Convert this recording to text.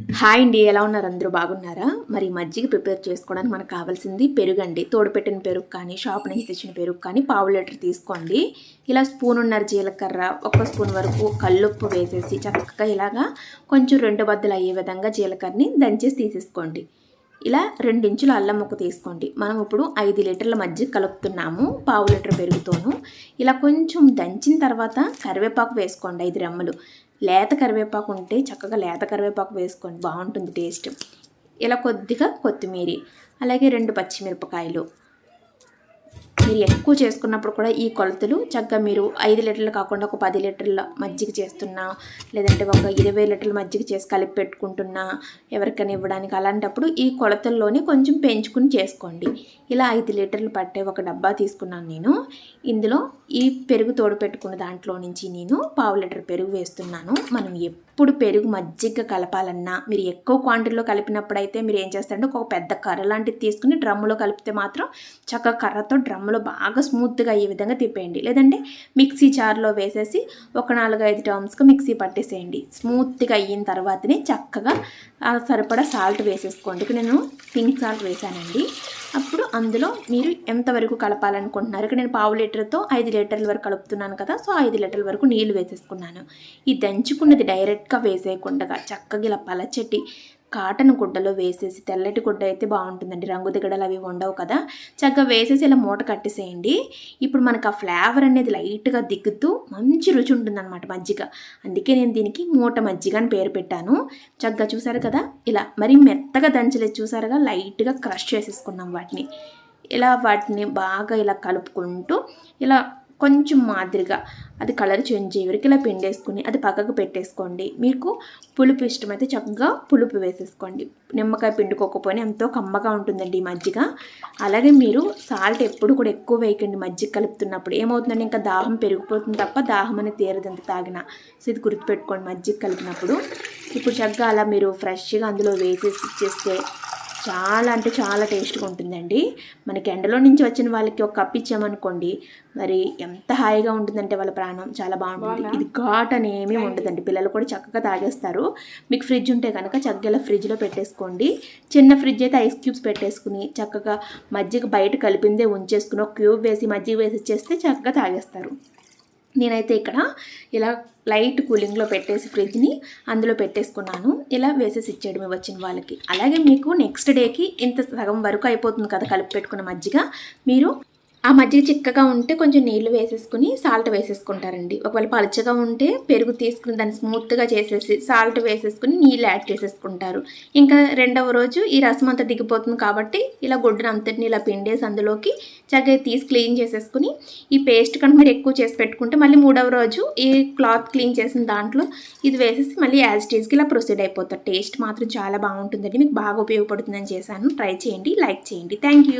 Hi అండి ఎలా ఉన్నారు? అందరూ బాగున్నారా? మరి మజ్జిగ ప్రిపేర్ చేసుకోవడానికి మనకు కావాల్సింది పెరుగు అండి తోడుపెట్టిన పెరుగు కానీ షాప్ నుంచి తెచ్చిన పెరుగు కానీ పావు లీటర్ తీసుకోండి. ఇలా స్పూన్ ఉన్నారు జీలకర్ర ఒక స్పూన్ వరకు కల్లుప్పు వేసేసి చక్కగా ఇలాగా కొంచెం రెండు బద్దలు అయ్యే విధంగా జీలకర్రని దంచేసి తీసేసుకోండి. ఇలా రెండించుల అల్లం ముక్క తీసుకోండి. మనం ఇప్పుడు ఐదు లీటర్ల మజ్జిగ కలుపుతున్నాము. పావు లీటర్ పెరుగుతోను. ఇలా కొంచెం దంచిన తర్వాత కరివేపాకు వేసుకోండి ఐదు రెమ్మలు. లేత కరివేపాకు ఉంటే చక్కగా లేత కరివేపాకు వేసుకోండి. బాగుంటుంది టేస్ట్. ఇలా కొద్దిగా కొత్తిమీర. అలాగే రెండు పచ్చిమిరపకాయలు. మీరు ఎక్కువ చేసుకున్నప్పుడు కూడా ఈ కొలతలు చక్కగా మీరు ఐదు లీటర్లు కాకుండా ఒక పది లీటర్ల మజ్జిగ చేస్తున్నా లేదంటే ఒక ఇరవై లీటర్ల మజ్జిగ చేసి కలిపి పెట్టుకుంటున్నా ఎవరికైనా ఇవ్వడానికి అలాంటప్పుడు ఈ కొలతల్లోనే కొంచెం పెంచుకుని చేసుకోండి. ఇలా ఐదు లీటర్లు పట్టే ఒక డబ్బా తీసుకున్నాను నేను. ఇందులో ఈ పెరుగు తోడు పెట్టుకున్న దాంట్లో నుంచి నేను పావు లీటర్ పెరుగు వేస్తున్నాను. మనం ఎప్పుడు పెరుగు మజ్జిగ కలపాలన్నా మీరు ఎక్కువ క్వాంటిటీలో కలిపినప్పుడైతే మీరు ఏం చేస్తారంటే ఒక పెద్ద కర్ర లాంటిది తీసుకుని డ్రమ్ములో కలిపితే మాత్రం చక్కగా కర్రతో డ్రమ్ములో బాగా స్మూత్గా అయ్యే విధంగా తిప్పేయండి. లేదంటే మిక్సీ చారులో వేసేసి ఒక నాలుగు ఐదు టర్మ్స్కి మిక్సీ పట్టేసేయండి. స్మూత్గా అయిన తర్వాతనే చక్కగా సరిపడా సాల్ట్ వేసేసుకోండి. నేను పింక్ సాల్ట్ వేసానండి అప్పుడు అందులో మీరు ఎంతవరకు కలపాలనుకుంటున్నారు? ఇక్కడ నేను పావు లీటర్తో ఐదు లీటర్ల వరకు కలుపుతున్నాను కదా సో ఐదు లీటర్ల వరకు నీళ్ళు వేసేసుకున్నాను. ఈ దంచుకున్నది డైరెక్ట్గా వేసేయకుండా చక్కగా ఇలా పలచెట్టి కాటన్ గుడ్డలో వేసేసి తెల్లటి గుడ్డ అయితే బాగుంటుందండి. రంగు దిగడలు అవి ఉండవు కదా. చక్కగా వేసేసి ఇలా మూట కట్టేసేయండి. ఇప్పుడు మనకు ఆ ఫ్లేవర్ అనేది లైట్గా దిగుతూ మంచి రుచి ఉంటుందన్నమాట మజ్జిగ. అందుకే నేను దీనికి మూట మజ్జిగ అని పేరు పెట్టాను. చక్కగా చూసారు కదా? ఇలా మరి మెత్తగా దంచలేదు. చూసారుగా? లైట్గా క్రష్ చేసేసుకున్నాం వాటిని. ఇలా వాటిని బాగా ఇలా కలుపుకుంటూ ఇలా కొంచెం మాదిరిగా అది కలర్ చేంజ్ అయ్యే వరకు ఇలా పిండేసుకుని అది పక్కకు పెట్టేసుకోండి. మీకు పులుపు ఇష్టమైతే చక్కగా పులుపు వేసేసుకోండి. నిమ్మకాయ పిండుకోకపోయినా ఎంతో కమ్మగా ఉంటుందండి ఈ మజ్జిగ. అలాగే మీరు సాల్ట్ ఎప్పుడు కూడా ఎక్కువ వేయకండి మజ్జిగ కలుపుతున్నప్పుడు. ఏమవుతుందండి? ఇంకా దాహం పెరిగిపోతుంది తప్ప దాహం అనేది తీరదంత తాగిన. సో ఇది గుర్తుపెట్టుకోండి మజ్జిగ కలిపినప్పుడు. ఇప్పుడు చక్కగా అలా మీరు ఫ్రెష్గా అందులో వేసేసి ఇచ్చేస్తే చాలా అంటే చాలా టేస్ట్గా ఉంటుందండి. మనకి ఎండలో నుంచి వచ్చిన వాళ్ళకి ఒక కప్ ఇచ్చామనుకోండి మరి ఎంత హాయిగా ఉంటుందంటే వాళ్ళ ప్రాణం చాలా బాగుంటుంది. ఇది ఘాట్ అని ఏమీ ఉండదండి. పిల్లలు కూడా చక్కగా తాగేస్తారు. మీకు ఫ్రిడ్జ్ ఉంటే కనుక చక్కగా ఫ్రిడ్జ్లో పెట్టేసుకోండి. చిన్న ఫ్రిడ్జ్ అయితే ఐస్ క్యూబ్స్ పెట్టేసుకుని చక్కగా మజ్జిగ బయట కలిపిందే ఉంచేసుకుని ఒక క్యూబ్ వేసి మజ్జిగ వేసి ఇచ్చేస్తే చక్కగా తాగేస్తారు. నేనైతే ఇక్కడ ఇలా లైట్ కూలింగ్లో పెట్టేసి ఫ్రిడ్జ్ని అందులో పెట్టేసుకున్నాను. ఇలా వేసేసి ఇచ్చేయడమే వచ్చిన వాళ్ళకి. అలాగే మీకు నెక్స్ట్ డేకి ఇంత సగం వరకు అయిపోతుంది కదా కలిపి పెట్టుకున్న మజ్జిగ. మీరు ఆ మజ్జిగ చిక్కగా ఉంటే కొంచెం నీళ్ళు వేసేసుకుని సాల్ట్ వేసేసుకుంటారండి. ఒకవేళ పలచగా ఉంటే పెరుగు తీసుకుని దాన్ని స్మూత్గా చేసేసి సాల్ట్ వేసేసుకుని నీళ్ళు యాడ్ చేసేసుకుంటారు. ఇంకా రెండవ రోజు ఈ రసం అంతా దిగిపోతుంది కాబట్టి ఇలా గుడ్డను అంతటిని ఇలా పిండేసి అందులోకి చక్కగా తీసి క్లీన్ చేసేసుకుని ఈ పేస్ట్ కనుక మీరు ఎక్కువ చేసి పెట్టుకుంటే మళ్ళీ మూడవ రోజు ఈ క్లాత్ క్లీన్ చేసిన దాంట్లో ఇది వేసేసి మళ్ళీ యాజ్ టీస్కి ఇలా ప్రొసీడ్ అయిపోతారు టేస్ట్ మాత్రం చాలా బాగుంటుందండి. మీకు బాగా ఉపయోగపడుతుందని చేశాను. ట్రై చేయండి. లైక్ చేయండి. థ్యాంక్